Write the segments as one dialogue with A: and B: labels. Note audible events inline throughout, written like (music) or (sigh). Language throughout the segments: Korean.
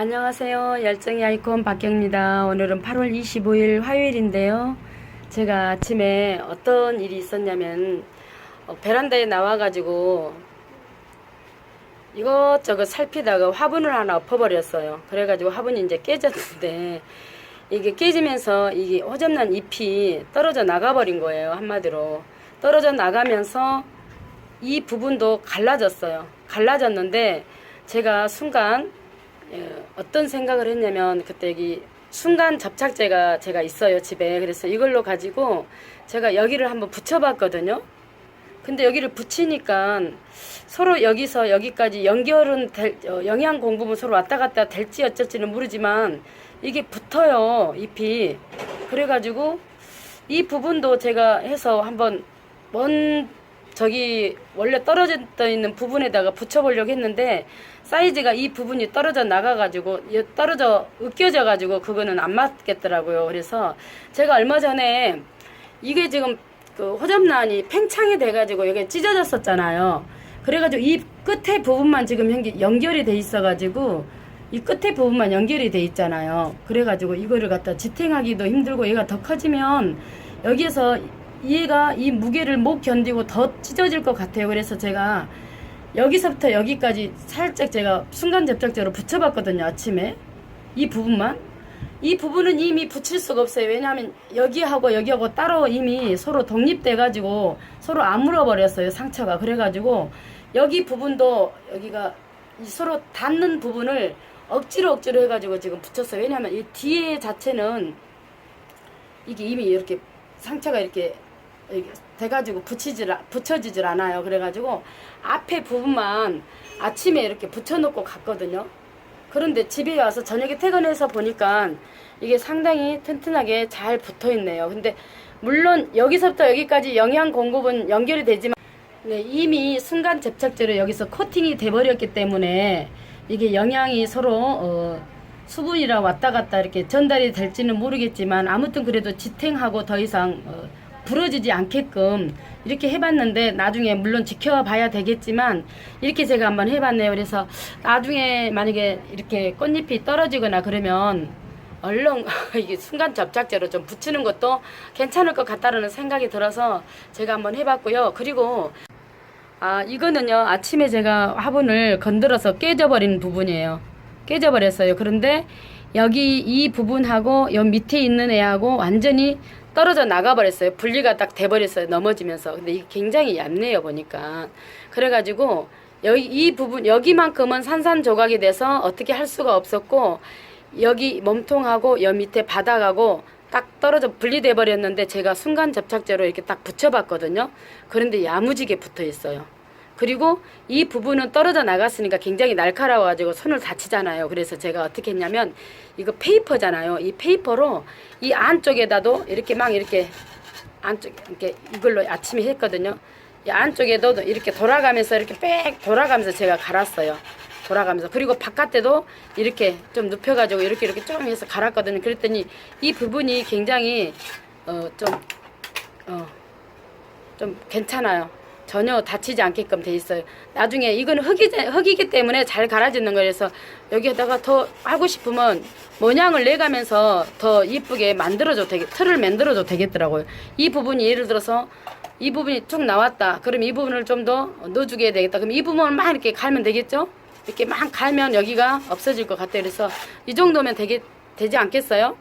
A: 안녕하세요. 열정이 아이콘 박경입니다. 오늘은 8월 25일 화요일인데요. 제가 아침에 어떤 일이 있었냐면 어, 베란다에 나와가지고 이것저것 살피다가 화분을 하나 엎어버렸어요. 그래가지고 화분이 이제 깨졌는데 이게 깨지면서 이게 허접난 잎이 떨어져 나가버린 거예요. 한마디로 떨어져 나가면서 이 부분도 갈라졌어요. 갈라졌는데 제가 순간 예, 어떤 생각을 했냐면 그때 여기 순간 접착제가 제가 있어요 집에. 그래서 이걸로 가지고 제가 여기를 한번 붙여봤거든요. 근데 여기를 붙이니까 서로 여기서 여기까지 연결은 될, 어, 영양 공급은 서로 왔다 갔다 될지 어쩔지는 모르지만 이게 붙어요 잎이. 그래가지고 이 부분도 제가 해서 한번 먼 저기 원래 떨어져 있는 부분에다가 붙여보려고 했는데 사이즈가 이 부분이 떨어져 나가가지고 이 떨어져 으껴져가지고 그거는 안 맞겠더라고요. 그래서 제가 얼마 전에 이게 지금 그 호접란이 팽창이 돼가지고 여기 찢어졌었잖아요. 그래가지고 이 끝에 부분만 지금 연결이 돼 있어가지고 이 끝에 부분만 연결이 돼 있잖아요. 그래가지고 이거를 갖다 지탱하기도 힘들고 얘가 더 커지면 여기에서 얘가 이 무게를 못 견디고 더 찢어질 것 같아요. 그래서 제가 여기서부터 여기까지 살짝 제가 순간 접착제로 붙여봤거든요. 아침에 이 부분만 이 부분은 이미 붙일 수가 없어요. 왜냐하면 여기하고 여기하고 따로 이미 서로 독립돼 가지고 서로 아물어 버렸어요. 상처가 그래가지고 여기 부분도 여기가 이 서로 닿는 부분을 억지로 억지로 해가지고 지금 붙였어요. 왜냐하면 이 뒤에 자체는 이게 이미 이렇게 상처가 이렇게 돼가지고 붙이질 아- 붙여지질 않아요. 그래가지고 앞에 부분만 아침에 이렇게 붙여놓고 갔거든요. 그런데 집에 와서 저녁에 퇴근해서 보니까 이게 상당히 튼튼하게 잘 붙어 있네요. 근데 물론 여기서부터 여기까지 영양 공급은 연결이 되지만 네, 이미 순간 접착제로 여기서 코팅이 돼버렸기 때문에 이게 영양이 서로 어, 수분이랑 왔다 갔다 이렇게 전달이 될지는 모르겠지만 아무튼 그래도 지탱하고 더 이상 어, 부러지지 않게끔 이렇게 해봤는데 나중에 물론 지켜봐야 되겠지만 이렇게 제가 한번 해봤네요. 그래서 나중에 만약에 이렇게 꽃잎이 떨어지거나 그러면 얼른 (laughs) 이게 순간 접착제로 좀 붙이는 것도 괜찮을 것 같다는 생각이 들어서 제가 한번 해봤고요. 그리고 아 이거는요 아침에 제가 화분을 건드려서 깨져버린 부분이에요. 깨져버렸어요. 그런데 여기 이 부분하고 여 밑에 있는 애하고 완전히 떨어져 나가버렸어요. 분리가 딱 돼버렸어요. 넘어지면서. 근데 이게 굉장히 얇네요. 보니까. 그래가지고 여기 이 부분 여기만큼은 산산조각이 돼서 어떻게 할 수가 없었고 여기 몸통하고 여 밑에 바닥하고 딱 떨어져 분리돼 버렸는데 제가 순간 접착제로 이렇게 딱 붙여봤거든요. 그런데 야무지게 붙어 있어요. 그리고 이 부분은 떨어져 나갔으니까 굉장히 날카로워가지고 손을 다치잖아요. 그래서 제가 어떻게 했냐면 이거 페이퍼잖아요. 이 페이퍼로 이 안쪽에다도 이렇게 막 이렇게 안쪽 이렇게 이걸로 아침에 했거든요. 이 안쪽에도 이렇게 돌아가면서 이렇게 빽 돌아가면서 제가 갈았어요. 돌아가면서 그리고 바깥에도 이렇게 좀 눕혀가지고 이렇게 이렇게 좀 해서 갈았거든요. 그랬더니 이 부분이 굉장히 어좀어 좀 괜찮아요. 전혀 다치지 않게끔 돼 있어요. 나중에 이거는 흙이, 흙이기 때문에 잘 갈아지는 거라서 여기에다가 더 하고 싶으면 모양을 내가면서 더 이쁘게 만들어도 되게, 틀을 만들어도 되겠더라고요. 이 부분이 예를 들어서 이 부분이 쭉 나왔다. 그럼 이 부분을 좀 더 넣어주게 되겠다. 그럼 이 부분을 막 이렇게 갈면 되겠죠? 이렇게 막 갈면 여기가 없어질 것 같아요. 그래서 이 정도면 되게, 되지 않겠어요?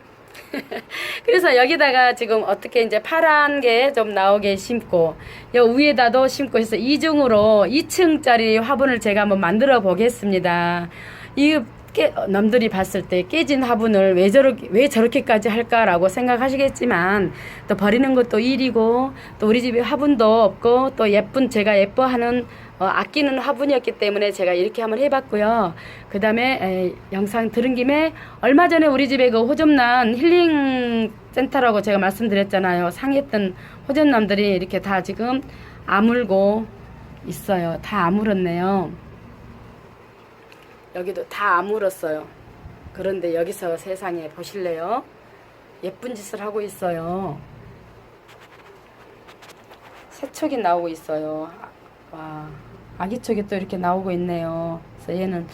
A: (laughs) 그래서 여기다가 지금 어떻게 이제 파란 게 좀 나오게 심고 여 위에다도 심고 해서 이중으로 2층짜리 화분을 제가 한번 만들어 보겠습니다. 이 깨, 남들이 봤을 때 깨진 화분을 왜 저렇게 왜 저렇게까지 할까라고 생각하시겠지만 또 버리는 것도 일이고 또 우리 집에 화분도 없고 또 예쁜 제가 예뻐하는 어, 아끼는 화분이었기 때문에 제가 이렇게 한번 해봤고요. 그 다음에 영상 들은 김에 얼마 전에 우리 집에 그 호접난 힐링 센터라고 제가 말씀드렸잖아요. 상했던 호접남들이 이렇게 다 지금 아물고 있어요. 다 아물었네요. 여기도 다 아물었어요. 그런데 여기서 세상에 보실래요? 예쁜 짓을 하고 있어요. 새촉이 나오고 있어요. 와, 아기촉이 또 이렇게 나오고 있네요. 그래서 얘는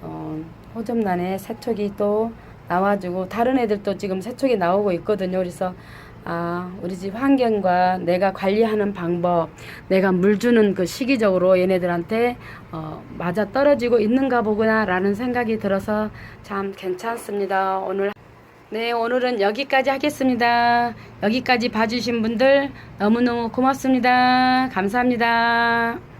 A: 어, 호접란에 새촉이 또 나와주고 다른 애들도 지금 새촉이 나오고 있거든요. 그래서 아 우리 집 환경과 내가 관리하는 방법, 내가 물 주는 그 시기적으로 얘네들한테 어, 맞아 떨어지고 있는가 보구나라는 생각이 들어서 참 괜찮습니다. 오늘 네, 오늘은 여기까지 하겠습니다. 여기까지 봐주신 분들 너무너무 고맙습니다. 감사합니다.